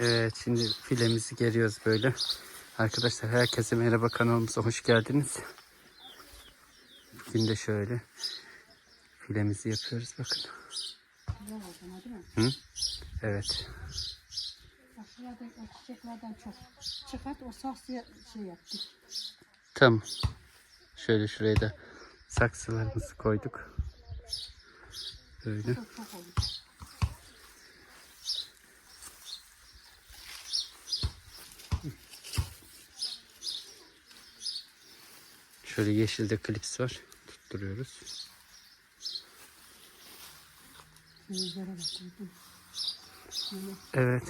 Evet şimdi filemizi geriyoruz böyle. Arkadaşlar herkese merhaba kanalımıza hoş geldiniz. Bugün de şöyle filemizi yapıyoruz bakın. Hı? Evet. Bak. Şöyle şuraya da saksılarımızı koyduk. Böyle. Çok çok. Şöyle yeşilde klips var. Tutturuyoruz. Evet.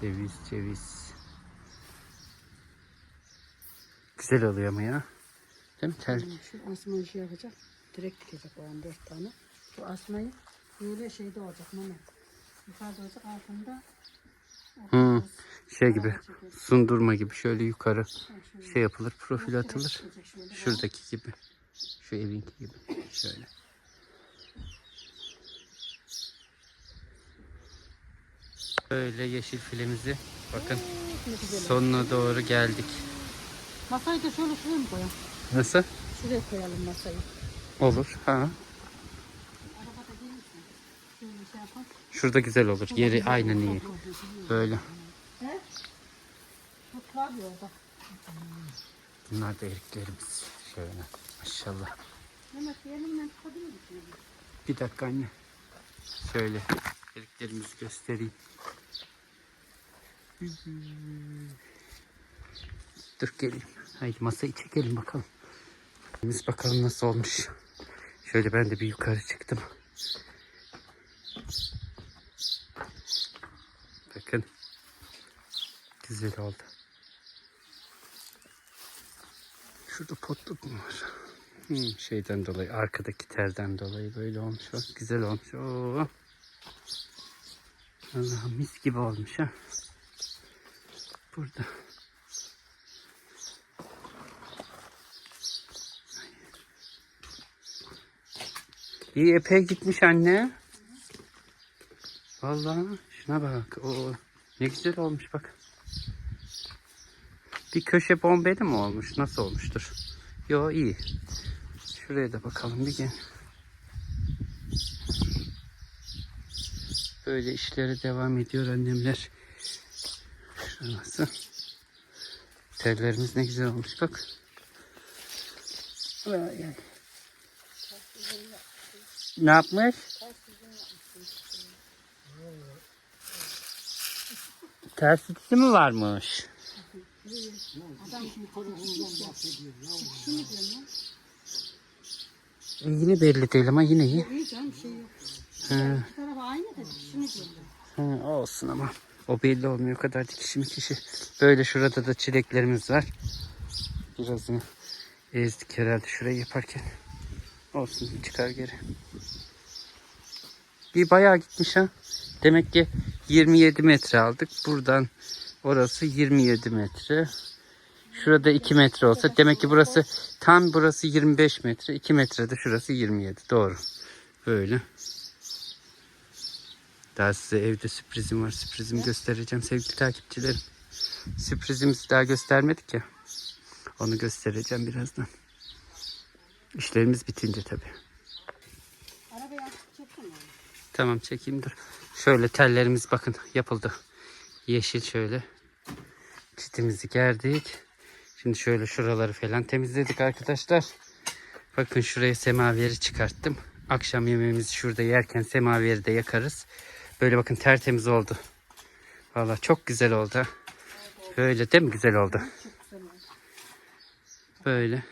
Ceviz, ceviz. Güzel oluyor ama ya. Değil mi? Tel. Şu asmayı şey yapacak. Direkt dikecek o an dört tane. Şu asmayı böyle şeyde olacak Mehmet. Yukarıda olacak altında. Hı, şey gibi. Sundurma gibi şöyle yukarı şey yapılır. Profil atılır. Şuradaki gibi. Şu evinki gibi. Şöyle. Böyle yeşil filemizi bakın sonuna doğru geldik. Masayı da şöyle şuraya mı koyalım? Nasıl? Şuraya koyalım masayı. Olur. Ha. Arabada değil misin? Şöyle şey yapalım. Şurada güzel olur. Yeri aynen iyi. Böyle. Bunlar da eriklerimiz. Şöyle. Maşallah. Bir dakika anne. Şöyle eriklerimizi göstereyim. Dur geleyim. Haydi masayı çekelim bakalım. Biz bakalım nasıl olmuş. Şöyle ben de bir yukarı çıktım. Bakın. Güzel oldu. Şurada potluk mu var? Hmm, şeyden dolayı, arkadaki telden dolayı böyle olmuş. Bak, güzel olmuş. Oo. Allah'ım mis gibi olmuş ha. Burada. İyi epey gitmiş anne. Vallahi şuna bak. Oo, ne güzel olmuş bak. Bir köşe bombeli mi olmuş? Nasıl olmuştur? Yo iyi. Şuraya da bakalım bir gel. Böyle işlere devam ediyor annemler. Şurası. Tellerimiz ne güzel olmuş bak. Ne yapmış? Ters mi varmış? E, yine belli değil ama yine iyi. İyi canım şey yok. He. İki tarafa aynı da dikişini diyorum. He, olsun ama. O belli olmuyor. O kadar dikişi mi kişi. Böyle şurada da çileklerimiz var. Birazını ezdik herhalde şurayı yaparken. Olsun çıkar geri. Bir bayağı gitmiş ha. Demek ki 27 metre aldık. Buradan orası 27 metre. Şurada 2 metre olsa demek ki burası tam burası 25 metre. 2 metrede şurası 27. Doğru. Böyle. Daha size evde sürprizim var. Sürprizimi göstereceğim sevgili takipçilerim. Sürprizimizi daha göstermedik ya. Onu göstereceğim birazdan. İşlerimiz bitince tabii. Tamam çekeyim dur. Şöyle tellerimiz bakın yapıldı. Yeşil şöyle. Çitimizi gerdik. Şimdi şöyle şuraları falan temizledik arkadaşlar. Bakın şuraya semaveri çıkarttım. Akşam yemeğimizi şurada yerken semaveri de yakarız. Böyle bakın tertemiz oldu. Valla çok güzel oldu. Böyle değil mi güzel oldu? Böyle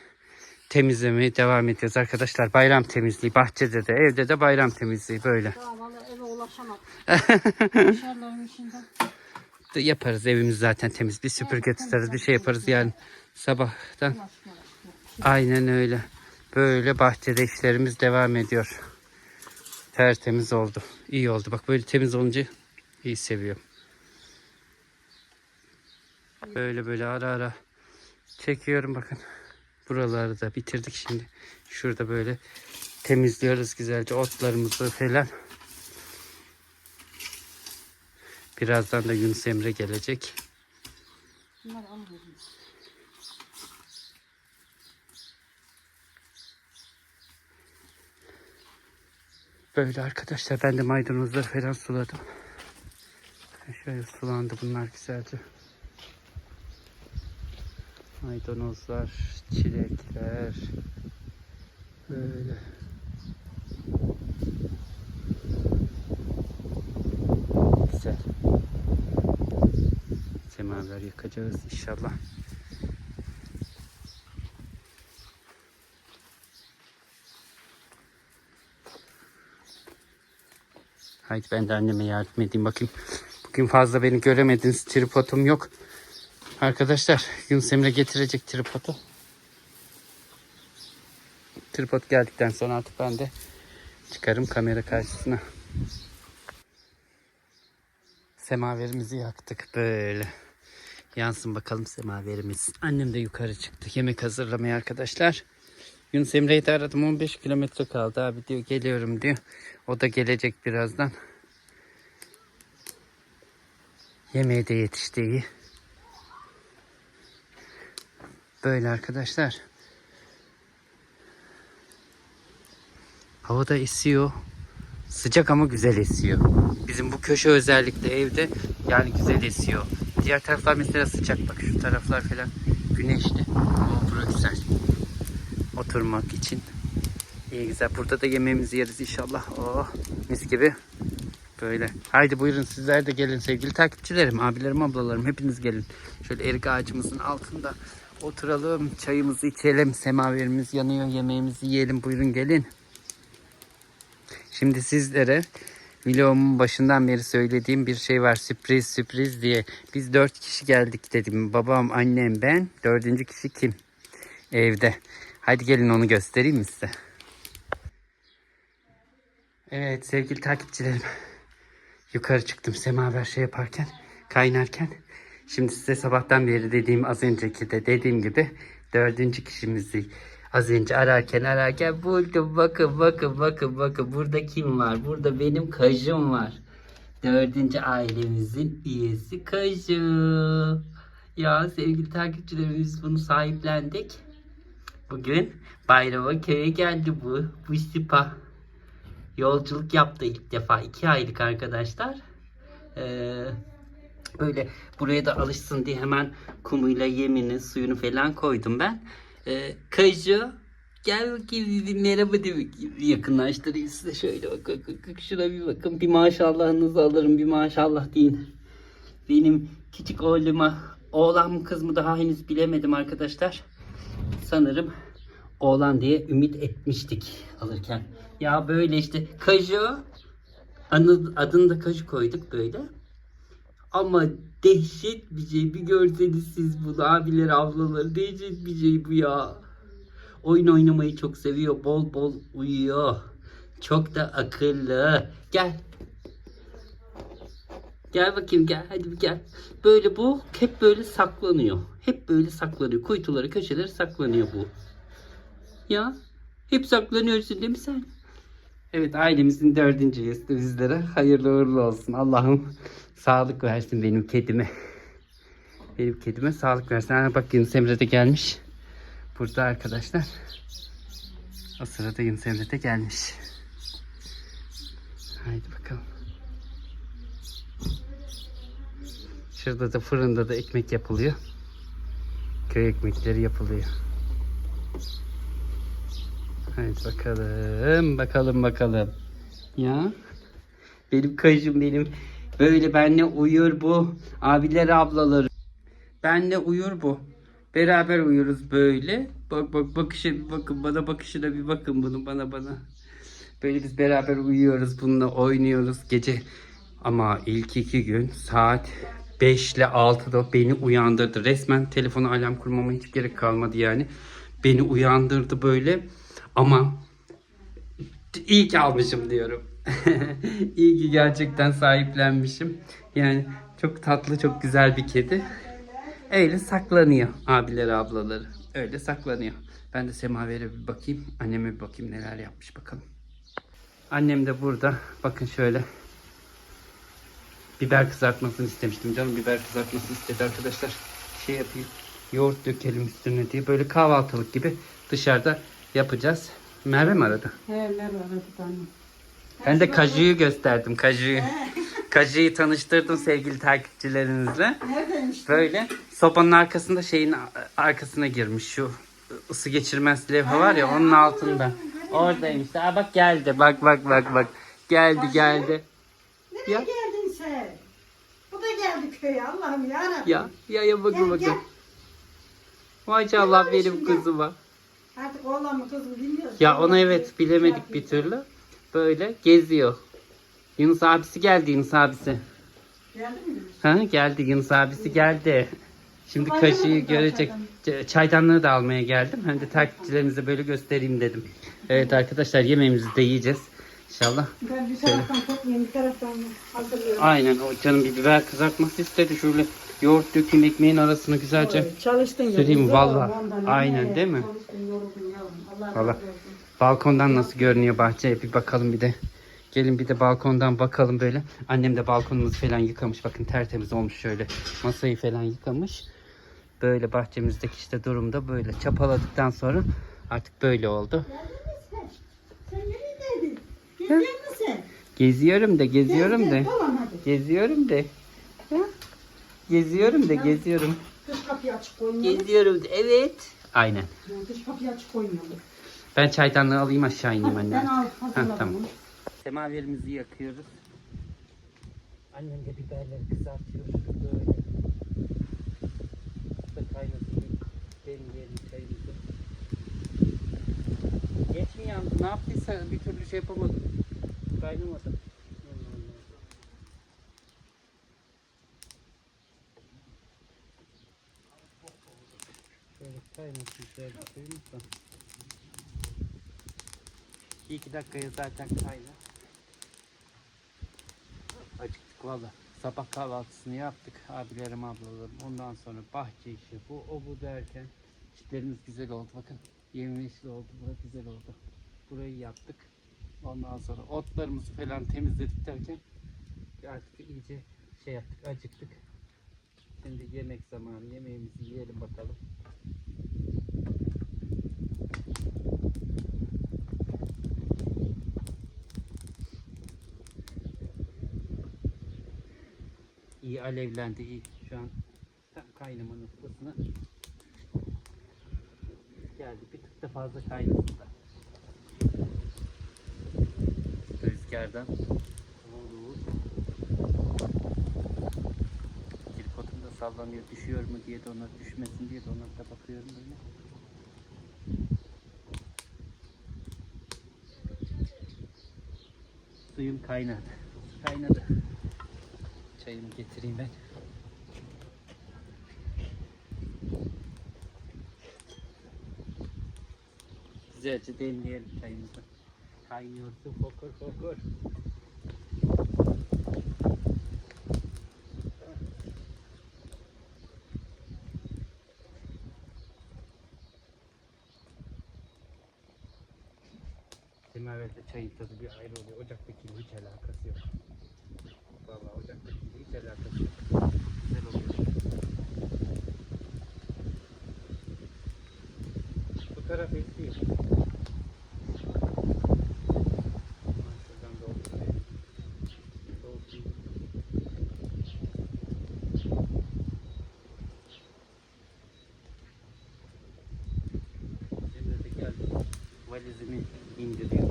temizlemeye devam ediyoruz arkadaşlar. Bayram temizliği bahçede de evde de bayram temizliği böyle. Daha valla eve. Dışarıların içinden. Yaparız evimiz zaten temiz. Bir süpürge tutarız bir şey yaparız yani sabahtan. Aynen öyle. Böyle bahçede işlerimiz devam ediyor. Tertemiz oldu. İyi oldu. Bak böyle temiz olunca iyi seviyorum. Böyle böyle ara ara çekiyorum bakın. Buraları da bitirdik şimdi. Şurada böyle temizliyoruz güzelce otlarımızı falan. Birazdan da Yunus Emre gelecek. Bunları alıyorum. Böyle arkadaşlar ben de maydanozları falan suladım. Şöyle sulandı bunlar güzelce. Maydanozlar, çilekler. Böyle. Güzel. Semaver yakacağız inşallah. Haydi ben de anneme yardım edeyim bakayım. Bugün fazla beni göremediniz. Tripodum yok. Arkadaşlar Yunus Emre getirecek tripodu. Tripod geldikten sonra artık ben de çıkarım kamera karşısına. Semaverimizi yaktık böyle. Yansın bakalım semaverimiz. Annem de yukarı çıktı yemek hazırlamaya arkadaşlar. Yunus Emre'yi de aradım 15 kilometre kaldı abi diyor geliyorum diyor. O da gelecek birazdan. Yemeğe de yetişti iyi. Böyle arkadaşlar. Havada esiyor. Sıcak ama güzel esiyor. Bizim bu köşe özellikle evde yani güzel esiyor. Diğer taraflar mesela sıcak bak şu taraflar falan güneşli. O burası güzel. Oturmak için. İyi güzel. Burada da yemeğimizi yeriz inşallah. Oh mis gibi. Böyle. Haydi buyurun sizler de gelin sevgili takipçilerim, abilerim, ablalarım hepiniz gelin. Şöyle erik ağacımızın altında oturalım, çayımızı içelim, semaverimiz yanıyor, yemeğimizi yiyelim. Buyurun gelin. Şimdi sizlere vlogumun başından beri söylediğim bir şey var. Sürpriz sürpriz diye. Biz dört kişi geldik dedim. Babam, annem, ben. Dördüncü kişi kim? Evde. Hadi gelin onu göstereyim size? Evet sevgili takipçilerim. Yukarı çıktım semaver şey yaparken, kaynarken. Şimdi size sabahtan beri dediğim az önceki de dediğim gibi dördüncü kişimizi az önce ararken ararken buldum. Bakın bakın bakın bakın burada kim var? Burada benim kajım var. Dördüncü ailemizin üyesi kajı. Ya sevgili takipçilerimiz bunu sahiplendik. Bugün Bayrama köye geldi bu. Bu sipa yolculuk yaptı ilk defa. iki aylık arkadaşlar. Ee, böyle buraya da alışsın diye hemen kumuyla yemini, suyunu falan koydum ben. Ee, Kaju gel bakayım merhaba de yakınlaştırayım size şöyle bak, bak, bak, şuna bir bakın. Bir maşallahınızı alırım bir maşallah deyin. Benim küçük oğluma oğlan mı kız mı daha henüz bilemedim arkadaşlar. Sanırım oğlan diye ümit etmiştik alırken. Ya böyle işte Kaju adını da Kaju koyduk böyle. Ama dehşet bir şey. Bir görseniz siz bunu abiler ablaları dehşet bir şey bu ya. Oyun oynamayı çok seviyor. Bol bol uyuyor. Çok da akıllı. Gel. Gel bakayım gel hadi bir gel. Böyle bu hep böyle saklanıyor. Hep böyle saklanıyor. Kuytuları köşeleri saklanıyor bu. Ya hep saklanıyorsun değil mi sen? Evet ailemizin dördüncü de bizlere hayırlı uğurlu olsun. Allah'ım sağlık versin benim kedime. Benim kedime sağlık versin. Ha, bak Yunus Emre de gelmiş. Burada arkadaşlar. O sırada Yunus Emre de gelmiş. Haydi bakalım. Şurada da fırında da ekmek yapılıyor. Köy ekmekleri yapılıyor. Haydi bakalım, bakalım, bakalım. Ya, benim kayıcım benim. Böyle benle uyur bu. Abiler ablaları. Benle uyur bu. Beraber uyuruz böyle. Bak bak bakışı bakın bana bakışına bir bakın bunu bana bana. Böyle biz beraber uyuyoruz bununla oynuyoruz gece. Ama ilk iki gün saat 5 ile 6'da beni uyandırdı. Resmen telefonu alarm kurmama hiç gerek kalmadı yani. Beni uyandırdı böyle. Ama iyi ki almışım diyorum. iyi ki gerçekten sahiplenmişim. Yani çok tatlı, çok güzel bir kedi. Öyle saklanıyor abileri, ablaları. Öyle saklanıyor. Ben de semavere bir bakayım. Anneme bir bakayım neler yapmış bakalım. Annem de burada. Bakın şöyle. Biber kızartmasını istemiştim canım. Biber kızartmasını istedi arkadaşlar. Şey yapayım. Yoğurt dökelim üstüne diye. Böyle kahvaltılık gibi dışarıda yapacağız. Merve mi aradı? He Merve aradı bana. Ben de kajuyu gösterdim. Kajuyu. Kajuyu tanıştırdım sevgili takipçilerinizle. Neredeymiş? Böyle sopanın arkasında şeyin arkasına girmiş şu ısı geçirmez levha var ya onun altında. Oradaymış. Aa bak geldi. Bak bak bak bak. Geldi geldi. Nereye Ya. geldin sen? Bu da geldi köye Allah'ım yarabbim. Ya ya ya bakın Gel, bakın. gel. Maşallah benim kızıma. Artık oğlan mı kız mı bilmiyoruz. Ya ona evet bilemedik bir türlü. Böyle geziyor. Yunus abisi geldi Yunus abisi. Geldi mi? Ha geldi Yunus abisi geldi. Şimdi Bayram kaşığı oldu görecek. Çaydanlığı da almaya geldim. Hem de takipçilerimize böyle göstereyim dedim. Evet arkadaşlar yemeğimizi de yiyeceğiz. İnşallah. Ben bir taraftan toplayayım bir taraftan hazırlıyorum. Aynen o canım bir biber kızartması istedi. Şöyle yoğurt dökeyim ekmeğin arasına güzelce. Çalıştın ya. Oldu ondan. Aynen, değil mi? Çalıştın yoruldun yavrum. Allah olsun. Balkondan nasıl görünüyor bahçeye bir bakalım bir de. Gelin bir de balkondan bakalım böyle. Annem de balkonumuzu falan yıkamış. Bakın tertemiz olmuş şöyle. Masayı falan yıkamış. Böyle bahçemizdeki işte durumda böyle çapaladıktan sonra artık böyle oldu. Sen? Neredeydin? Geldin mi sen? Geziyorum da geziyorum da. Tamam hadi. Geziyorum da. Ha? Geziyorum da geziyorum. Dış kapıyı açık koymayalım. Geziyorum da evet. Aynen. Dış kapıyı açık koymayalım. Ben çaydanlığı alayım aşağı ineyim Ben anne. al Ha, hazırladım tamam. onu. Semaverimizi yakıyoruz. Annem de biberleri kızartıyor. Böyle. Da kaynatayım. Demleyelim çayımızı. Geç mi yandı? Ne yaptıysa bir türlü şey yapamadım. Kaynamadı. Güzel bir suyumuz da. Bir iki dakikaya zaten kaynar. Acıktık valla. Sabah kahvaltısını yaptık abilerim ablalarım. Ondan sonra bahçe işi bu o bu derken çitlerimiz güzel oldu. Bakın yemyeşil oldu. Burası güzel oldu. Burayı yaptık. Ondan sonra otlarımızı falan temizledik derken artık iyice şey yaptık acıktık. Şimdi yemek zamanı. Yemeğimizi yiyelim bakalım. İyi alevlendi iyi. Şu an tam kaynama noktasına geldi. Bir tık da fazla kaynasın da. Rüzgardan vurur. Tripodum da sallanıyor. Düşüyor mu diye de ona düşmesin diye de ona da bakıyorum böyle. Suyum kaynadı. Kaynadı. Çayımı getireyim ben. Güzelce demleyelim çayımızı. Kaynıyor su fokur fokur. Semaverde çayın tadı bir ayrı oluyor. Ocaktakiyle hiç alakası yok. Vallahi ocaktakiyle hiç alakası yok. Güzel oluyor. Bu taraf esiyor. Aman Şuradan doldurayım. Doldurayım. Şimdi de geldim. Valizimi indiriyorum.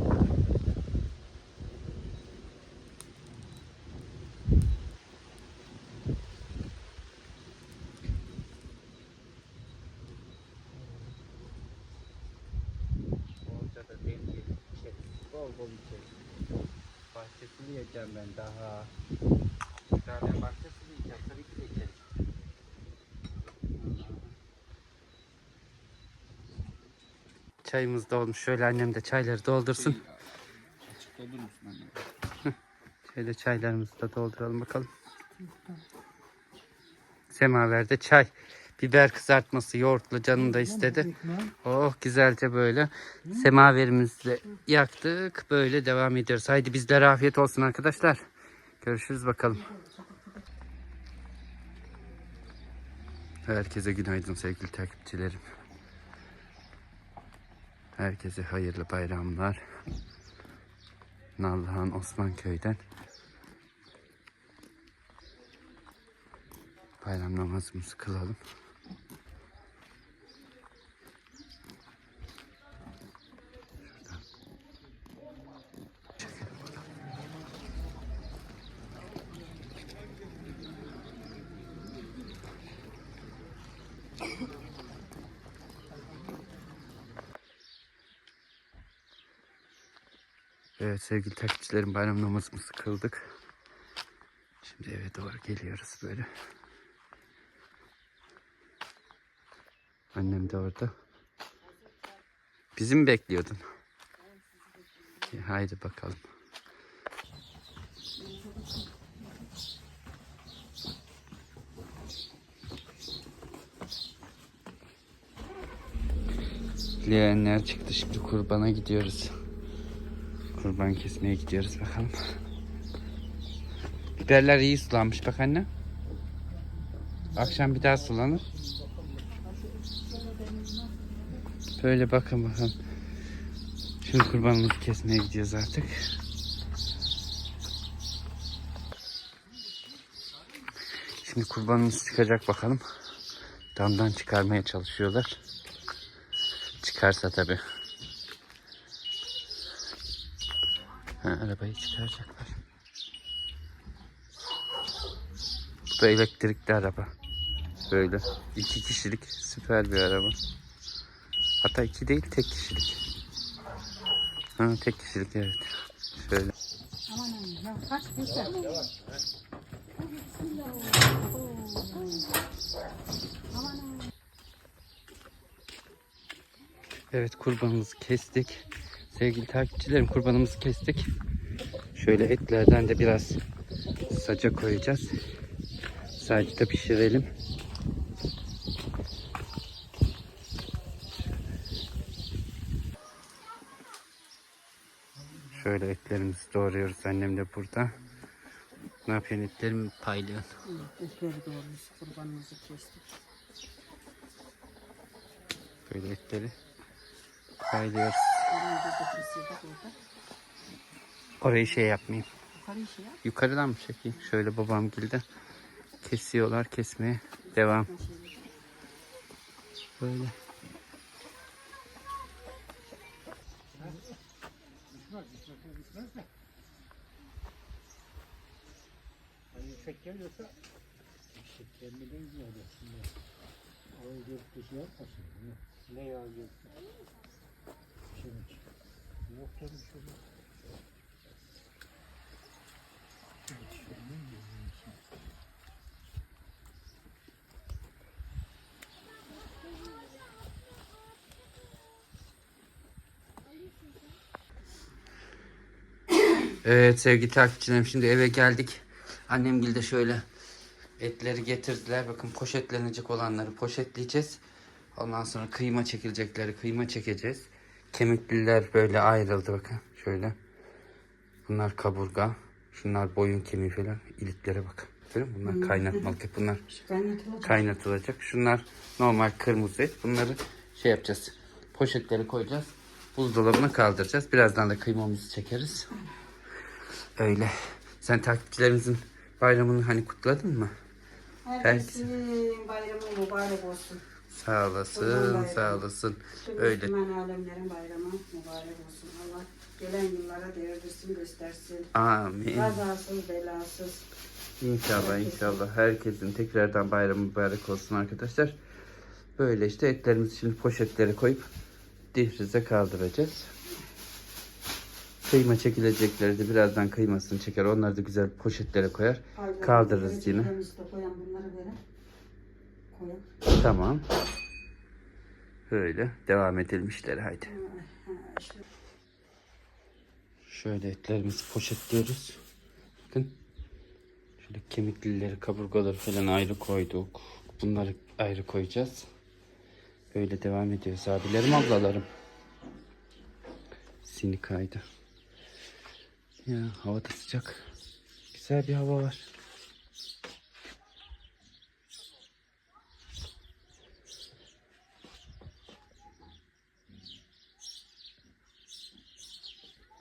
Orada da. Bahçe sulayacağım ben daha. Tane bahçe sulayacağım. Tabii ki de içeriz. Çayımız da olmuş. Şöyle annem de çayları doldursun. Açık olur musun anne? Şöyle çaylarımızı da dolduralım bakalım. Semaverde çay. Biber kızartması yoğurtlu canım da istedi. Oh güzelce böyle semaverimizi yaktık. Böyle devam ediyoruz. Haydi bizlere afiyet olsun arkadaşlar. Görüşürüz bakalım. Herkese günaydın sevgili takipçilerim. Herkese hayırlı bayramlar. Nallıhan Osmanköy'den bayram namazımızı kılalım. Evet sevgili takipçilerim bayram namazımızı kıldık. Şimdi eve doğru geliyoruz böyle. Annem de orada. Bizi mi bekliyordun? İyi, Haydi bakalım. Leğenler çıktı şimdi kurbana gidiyoruz. Kurban kesmeye gidiyoruz bakalım. Biberler iyi sulanmış bak anne. Akşam bir daha sulanır. Böyle bakın bakalım. Şimdi kurbanımızı kesmeye gidiyoruz artık. Şimdi kurbanımız çıkacak bakalım. Damdan çıkarmaya çalışıyorlar. Çıkarsa tabi. Ha, arabayı çıkaracaklar. Bu da elektrikli araba. Böyle. iki kişilik süper bir araba. Hatta iki değil tek kişilik. Ha, tek kişilik evet. Şöyle. Evet kurbanımızı kestik. Sevgili takipçilerim kurbanımızı kestik. Şöyle etlerden de biraz saca koyacağız. Sadece de pişirelim. Şöyle etlerimizi doğruyoruz. Annem de burada. Ne yapıyorsun etlerimi paylıyorsun. Etleri doğruyuz. Kurbanımızı kestik. Böyle etleri paylıyoruz. Orayı şey yapmayayım. Yukarı yap. Yukarıdan mı çekeyim? Şöyle babam gilde kesiyorlar kesmeye. Devam. Böyle. Yüksek geliyorsa şekerliden ziyade şimdi o gökyüzü şey yapmasın. Ne, gökyüzü? Şimdi yok şey yok. Evet sevgili takipçilerim şimdi eve geldik. Annem de şöyle etleri getirdiler. Bakın poşetlenecek olanları poşetleyeceğiz. Ondan sonra kıyma çekilecekleri kıyma çekeceğiz. Kemikliler böyle ayrıldı bakın şöyle. Bunlar kaburga. Şunlar boyun kemiği falan. İliklere bakın. Görüyor musun? Bunlar kaynatmalık. Bunlar Kaynatılacak. kaynatılacak. Şunlar normal kırmızı et. Bunları şey yapacağız. Poşetleri koyacağız. Buzdolabına kaldıracağız. Birazdan da kıymamızı çekeriz. Öyle. Sen takipçilerimizin bayramını hani kutladın mı? Herkesin bayramı mübarek olsun. Sağ olasın, sağ olasın. Tüm Öyle. Müslüman alemlerin bayramı mübarek olsun. Allah gelen yıllara değerlisini göstersin. Amin. Kazasız belasız. İnşallah inşallah herkesin tekrardan bayramı mübarek olsun arkadaşlar. Böyle işte etlerimizi şimdi poşetlere koyup difrize kaldıracağız. Kıyma çekilecekleri de birazdan kıymasını çeker. Onları da güzel poşetlere koyar. Kaldırırız yine. Bunları böyle. Koyan. Tamam. Böyle devam edelim işlere haydi. Şöyle etlerimizi poşetliyoruz. Bakın. Şöyle kemiklileri, kaburgaları falan ayrı koyduk. Bunları ayrı koyacağız. Böyle devam ediyoruz abilerim ablalarım. Sini kaydı. Ya hava da sıcak. Güzel bir hava var.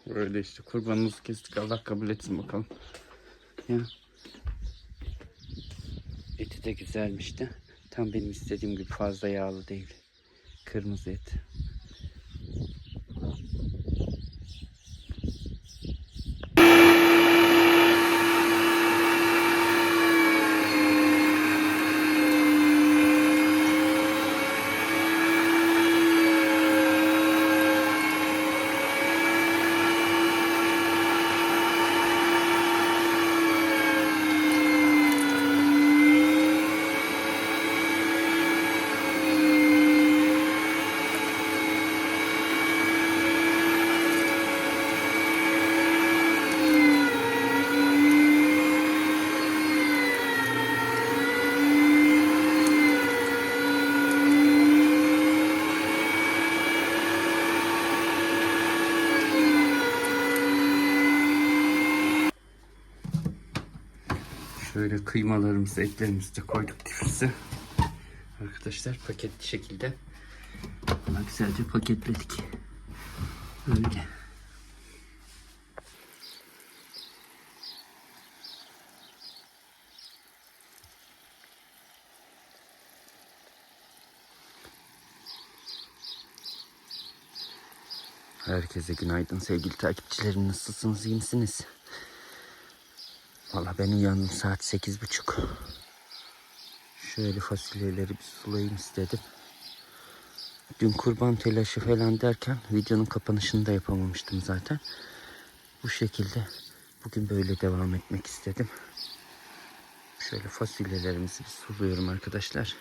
Böyle işte kurbanımızı kestik. Allah kabul etsin bakalım. Ya. Eti de güzelmiş de. Tam benim istediğim gibi fazla yağlı değil. Kırmızı et. Şöyle kıymalarımızı, etlerimizi de koyduk difrize. Arkadaşlar paketli şekilde. Güzelce paketledik. Böyle. Herkese günaydın sevgili takipçilerim. Nasılsınız? iyi misiniz? Valla ben uyandım saat sekiz buçuk. Şöyle fasulyeleri bir sulayayım istedim. Dün kurban telaşı falan derken videonun kapanışını da yapamamıştım zaten. Bu şekilde bugün böyle devam etmek istedim. Şöyle fasulyelerimizi bir suluyorum arkadaşlar.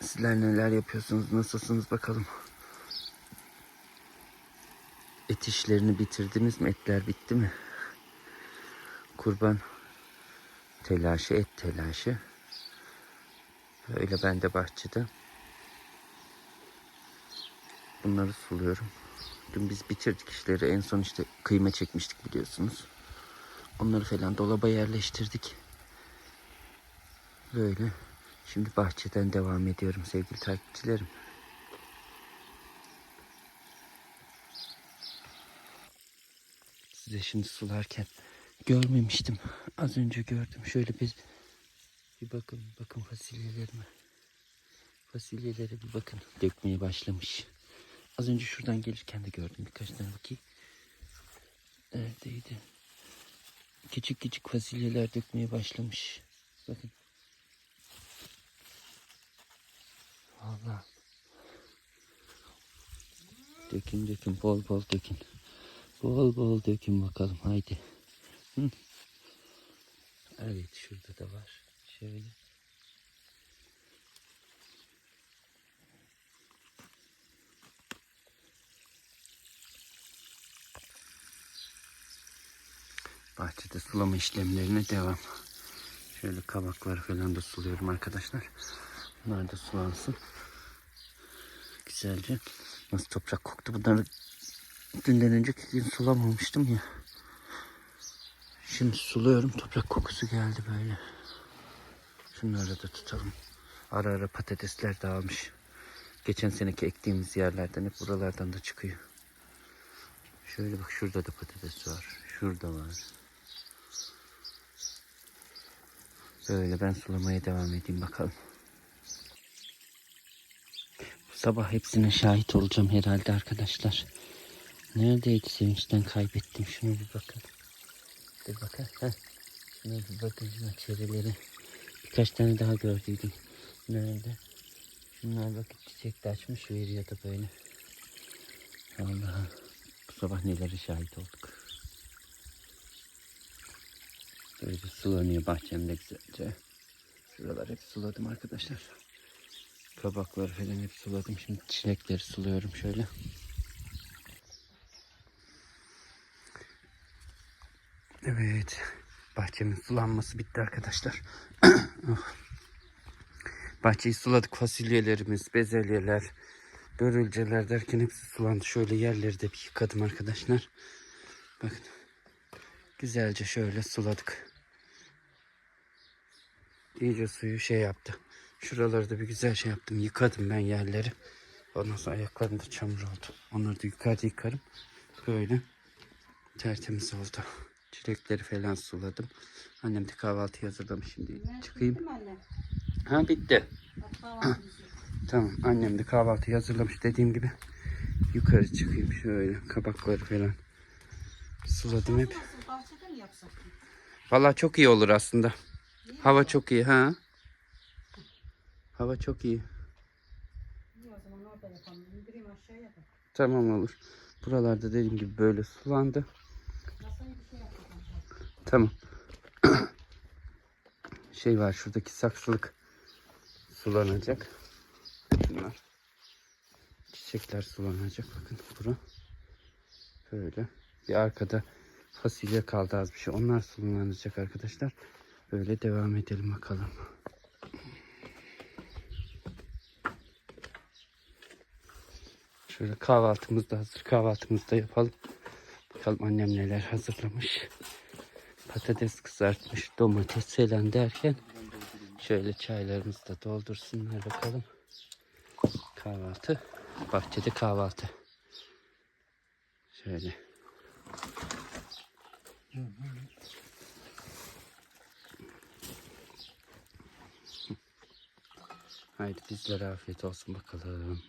Sizler neler yapıyorsunuz, nasılsınız bakalım. Et işlerini bitirdiniz mi? Etler bitti mi? Kurban telaşı, et telaşı. Öyle ben de bahçede. Bunları suluyorum. Dün biz bitirdik işleri. En son işte kıyma çekmiştik biliyorsunuz. Onları falan dolaba yerleştirdik. Böyle. Şimdi bahçeden devam ediyorum sevgili takipçilerim. Size şimdi sularken görmemiştim. Az önce gördüm. Şöyle bir bir bakın, bakın fasulyelerime. Fasulyelere bir bakın. Dökmeye başlamış. Az önce şuradan gelirken de gördüm birkaç tane bakayım. Neredeydi? Küçük küçük fasulyeler dökmeye başlamış. Bakın. Vallahi. Dökün dökün bol bol dökün. Bol bol dökün bakalım haydi. Evet şurada da var. Şöyle. Bahçede sulama işlemlerine devam. Şöyle kabakları falan da suluyorum arkadaşlar. Bunlar da sulansın. Güzelce. Nasıl toprak koktu. Bunları dünden önceki gün sulamamıştım ya. Şimdi suluyorum. Toprak kokusu geldi böyle. Şunları da tutalım. Ara ara patatesler dağılmış. Geçen seneki ektiğimiz yerlerden hep buralardan da çıkıyor. Şöyle bak şurada da patates var. Şurada var. Böyle ben sulamaya devam edeyim bakalım. Bu sabah hepsine şahit olacağım herhalde arkadaşlar. Neredeydi sevinçten kaybettim. Şuna bir bakın. Bir bakın. Heh. Şuna bir bakın şuna çerileri. Birkaç tane daha gördüydüm. Nerede? Şunlar bakın çiçek de açmış veriyordu böyle. Allah'ım. Bu sabah nelere şahit olduk. Böyle sulanıyor bahçemde güzelce. Şuralar hep suladım arkadaşlar. Kabakları falan hep suladım. Şimdi çilekleri suluyorum şöyle. Evet. Bahçemin sulanması bitti arkadaşlar. Oh. Bahçeyi suladık fasulyelerimiz, bezelyeler, börülceler derken hepsi sulandı. Şöyle yerleri de bir yıkadım arkadaşlar. Bakın. Güzelce şöyle suladık. İyice suyu şey yaptı. Şuraları da bir güzel şey yaptım. Yıkadım ben yerleri. Ondan sonra ayaklarım da çamur oldu. Onları da yukarıda yıkarım. Böyle tertemiz oldu. Çilekleri falan suladım. Annem de kahvaltı hazırlamış şimdi. Çıkayım. Mi anne? Ha bitti. Tamam annem de kahvaltıyı hazırlamış dediğim gibi. Yukarı çıkayım şöyle kabakları falan. Suladım hep. Mi? Vallahi çok iyi olur aslında. Hava çok iyi ha. Hava çok iyi. İyi o zaman orada yapalım. İndireyim aşağıya da. Tamam olur. Buralarda dediğim gibi böyle sulandı. Masayı bir şey yapalım. Tamam. şey var şuradaki saksılık sulanacak. Bunlar. Çiçekler sulanacak. Bakın bura. Böyle. Bir arkada fasulye kaldı az bir şey. Onlar sulanacak arkadaşlar. Böyle devam edelim bakalım. Şöyle kahvaltımız da hazır. Kahvaltımızı da yapalım. Bakalım annem neler hazırlamış. Patates kızartmış, domates falan derken şöyle çaylarımızı da doldursunlar bakalım. Kahvaltı. Bahçede kahvaltı. Şöyle. Haydi bizlere afiyet olsun bakalım.